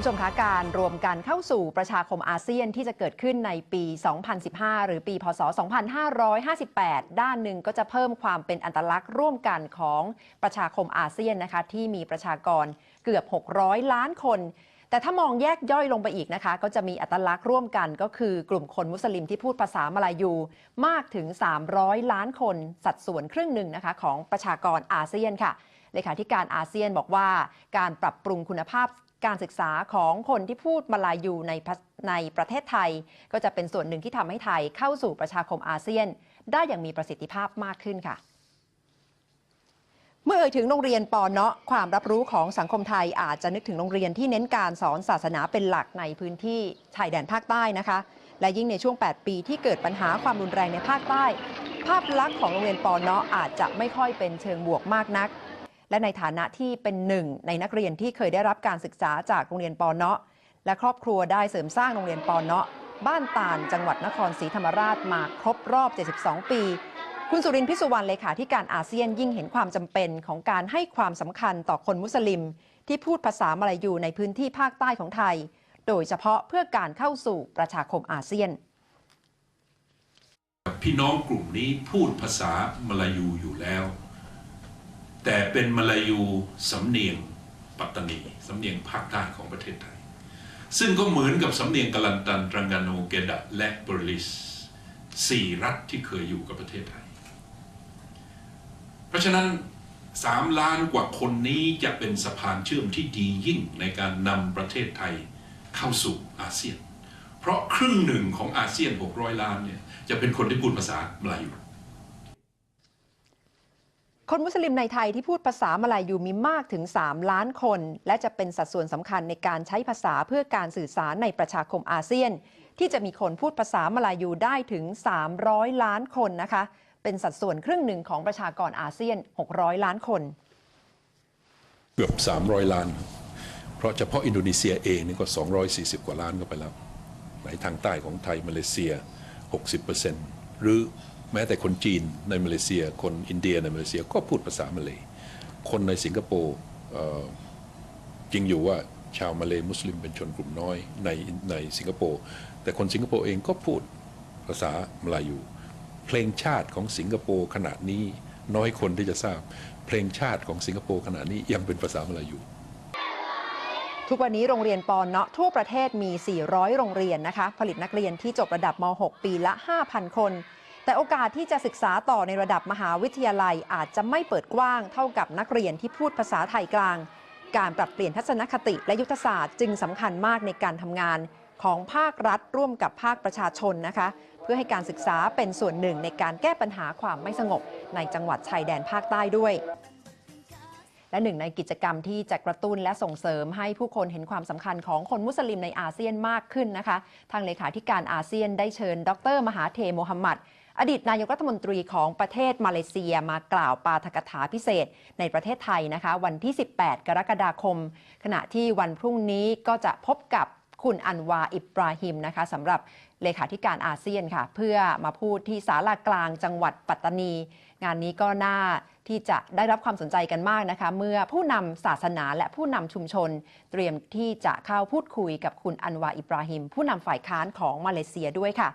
ผู้ชมคะการรวมกันเข้าสู่ประชาคมอาเซียนที่จะเกิดขึ้นในปี 2015 หรือปี พศ 2558 ด้านหนึ่งก็จะเพิ่มความเป็นอันตลักษณ์ร่วมกันของประชาคมอาเซียนนะคะที่มีประชากรเกือบ 600 ล้านคน แต่ถ้ามองแยกย่อยลงไปอีกนะคะ ก็จะมีอัตลักษณ์ร่วมกันก็คือกลุ่มคนมุสลิมที่พูดภาษามลายูมากถึง 300 ล้านคน สัดส่วนครึ่งหนึ่งนะคะของประชากรอาเซียนค่ะ เลขาธิการอาเซียนบอกว่าการปรับปรุงคุณภาพการศึกษาของคนที่พูดมาลายูในประในประเทศไทย ก็จะเป็นส่วนหนึ่งที่ทำให้ไทยเข้าสู่ประชาคมอาเซียน ได้อย่างมีประสิทธิภาพมากขึ้นค่ะ เมื่อเอ่ยถึงโรงเรียนปอนเนาะความรับรู้ของสังคมไทยอาจจะนึกถึงโรงเรียนที่เน้นการสอนศาสนาเป็นหลักในพื้นที่ชายแดนภาคใต้นะคะ และยิ่งในช่วง 8 ปีที่เกิดปัญหาความรุนแรงในภาคใต้ ภาพลักษณ์ของโรงเรียนปอนเนาะอาจจะไม่ค่อยเป็นเชิงบวกมากนัก และในฐานะที่เป็นหนึ่งในนักเรียนที่เคยได้รับการศึกษาจากโรงเรียนปอเนาะ และครอบครัวได้เสริมสร้างโรงเรียนปอเนาะ บ้านตาลจังหวัดนครศรีธรรมราชมาครบรอบ 72 ปี คุณสุรินทร์พิสุวรรณเลขาธิการอาเซียนยิ่งเห็นความจำเป็นของการให้ความสำคัญต่อคนมุสลิม ที่พูดภาษามลายูในพื้นที่ภาคใต้ของไทย โดยเฉพาะเพื่อการเข้าสู่ประชาคมอาเซียนพี่น้องกลุ่มนี้พูดภาษามลายูอยู่แล้ว แต่เป็นมลายูสำเนียงปัตตานีสำเนียงภาคใต้ของประเทศไทย ซึ่งก็เหมือนกับสำเนียงกาลันตันตรังกาโนเกดะและบริสสี่รัฐที่เคยอยู่กับประเทศไทย เพราะฉะนั้นสามล้านกว่าคนนี้จะเป็นสะพานเชื่อมที่ดียิ่งในการนำประเทศไทยเข้าสู่อาเซียน เพราะครึ่งหนึ่งของอาเซียน 600 ล้านเนี่ยจะเป็นคนที่พูดภาษามลายู คนมุสลิมในไทยที่พูดภาษามลายูมีมากถึง 3 ล้านคน และจะเป็นสัดส่วนสำคัญในการใช้ภาษาเพื่อการสื่อสารในประชาคมอาเซียน ที่จะมีคนพูดภาษามลายูได้ถึง 300 ล้านคนนะคะ เป็นสัดส่วนครึ่งหนึ่งของประชากรอาเซียน 600 ล้านคน เกือบ 300 ล้าน เพราะเฉพาะอินโดนีเซียเองนี่ก็ 240 กว่าล้านก็ไปแล้วในทางใต้ของไทยมาเลเซีย 60%หรือ แม้แต่คนจีนในมาเลเซีย คนอินเดียในมาเลเซียก็พูดภาษามาเลยคนในสิงคโปร์เอ่อจริงอยู่ว่าชาวมาเลยมุสลิมเป็นชนกลุ่มน้อยในในสิงคโปร์แต่คนสิงคโปร์เองก็พูดภาษามาลายู เพลงชาติของสิงคโปร์ขณะนี้น้อยคนที่จะทราบ เพลงชาติของสิงคโปร์ขณะนี้ยังเป็นภาษามาลายูทุกวันนี้โรงเรียนปอนเนาะทั่วประเทศมี 400 โรงเรียนนะคะ ผลิตนักเรียนที่จบระดับม .6 ปีละ 5,000 คน แต่โอกาสที่จะศึกษาต่อในระดับมหาวิทยาลัยอาจจะไม่เปิดกว้างเท่ากับนักเรียนที่พูดภาษาไทยกลาง การปรับเปลี่ยนทัศนคติและยุทธศาสตร์จึงสำคัญมากในการทำงานของภาครัฐร่วมกับภาคประชาชนนะคะ เพื่อให้การศึกษาเป็นส่วนหนึ่งในการแก้ปัญหาความไม่สงบในจังหวัดชายแดนภาคใต้ด้วย และหนึ่งในกิจกรรมที่จะกระตุ้นและส่งเสริมให้ผู้คนเห็นความสำคัญของคนมุสลิมในอาเซียนมากขึ้นนะคะ ทางเลขาธิการอาเซียนได้เชิญ ดร มหาเทโมฮัมหมัดอดีตนายกรัฐมนตรีของประเทศมาเลเซียมากล่าวปาฐกถาพิเศษในประเทศไทยนะคะ วันที่ 18 กรกฎาคม ขณะที่วันพรุ่งนี้ก็จะพบกับ คุณอันวาอิบราฮิมนะคะสำหรับเลขาธิการอาเซียนค่ะ เพื่อมาพูดที่ศาลากลางจังหวัดปัตตานี งานนี้ก็น่าที่จะได้รับความสนใจกันมากนะคะ เมื่อผู้นำศาสนาและผู้นำชุมชน เตรียมที่จะเข้าพูดคุยกับคุณอันวาอิบราฮิม ผู้นำฝ่ายค้านของมาเลเซียด้วยค่ะ